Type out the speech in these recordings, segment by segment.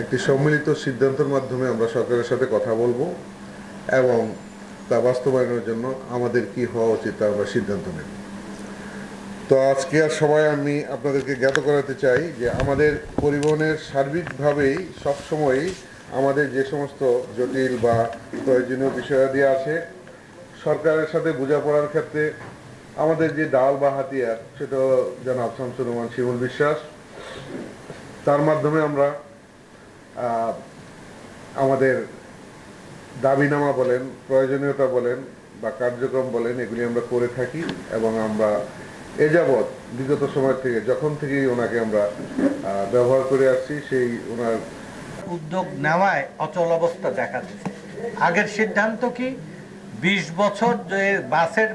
একটি সম্মিলিত সিদ্ধান্তের মাধ্যমে আমরা সরকারের সাথে কথা বলব এবং তা বাস্তবায়নের জন্য আমাদের কি হওয়া উচিত তা আমরা সিদ্ধান্ত নেব। তো আজকে আর সবাই আমি আপনাদেরকে জ্ঞাত করাতে চাই যে আমাদের পরিবহনের সার্বিকভাবেই সবসময়ই আমাদের যে সমস্ত জটিল বা প্রয়োজনীয় বিষয়াদি আছে, সরকারের সাথে বোঝাপড়ার ক্ষেত্রে আমাদের যে ডাল বা হাতিয়ার সেটা জনাব শামসুর রহমান শিমুল বিশ্বাস। তার মাধ্যমে আমরা আমাদের দাবিনামা বলেন, প্রয়োজনীয়তা বলেন বা কার্যক্রম বলেন, এগুলি আমরা করে থাকি এবং আমরা এ যাবৎ বিগত সময় থেকে, যখন থেকেই ওনাকে আমরা ব্যবহার করে আসছি, সেই ওনার উদ্যোগ নেওয়ায় অচল অবস্থা দেখা দিচ্ছে আগের সিদ্ধান্ত কি? বিশ বছর যে বাসের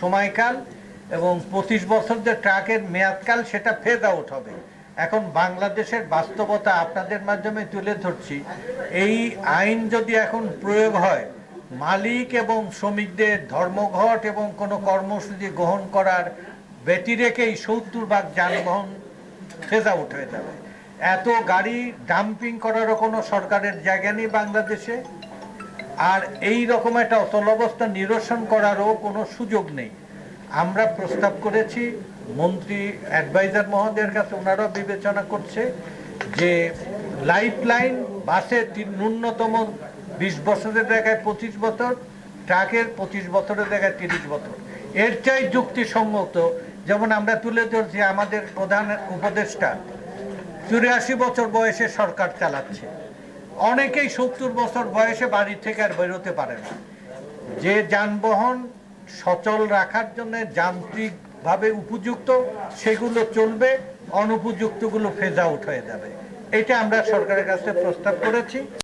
সময়কাল এবং পঁচিশ বছর যে ট্রাকের মেয়াদকাল, সেটা ফেজ আউট হবে। এখন বাংলাদেশের বাস্তবতা আপনাদের মাধ্যমে তুলে ধরছি। এই আইন যদি এখন প্রয়োগ হয়, মালিক এবং শ্রমিকদের ধর্মঘট এবং কোনো কর্মসূচি গ্রহণ করার ব্যতি রেখেই সত্তর ভাগ যানবাহন ফেজ হয়ে যাবে। এত গাড়ি ডাম্পিং করারও কোনো সরকারের জায়গা নেই বাংলাদেশে। আর এই রকম একটা অচল অবস্থা নিরসন করারও কোনো সুযোগ নেই। আমরা প্রস্তাব করেছি মন্ত্রী অ্যাডভাইজার মহোদয়ের কাছে ওনারাও বিবেচনা করছে যে লাইফ লাইন বাসে ন্যূনতম বিশ বছরের জায়গায় পঁচিশ বছর ট্রাকের পঁচিশ বছরের জায়গায় তিরিশ বছর। এর চাই যুক্তিসঙ্গত। যেমন আমরা তুলে ধরছি আমাদের প্রধান উপদেষ্টা, চুরাশি বছর বয়সে সরকার চালাচ্ছে। অনেকেই সত্তর বছর বয়সে বাড়ি থেকে আর বেরোতে পারে না। যে যানবাহন সচল রাখার জন্য যান্ত্রিকভাবে উপযুক্ত, সেগুলো চলবে, অনুপযুক্তগুলো ফেজ আউট হয়ে যাবে। এটা আমরা সরকারের কাছে প্রস্তাব করেছি।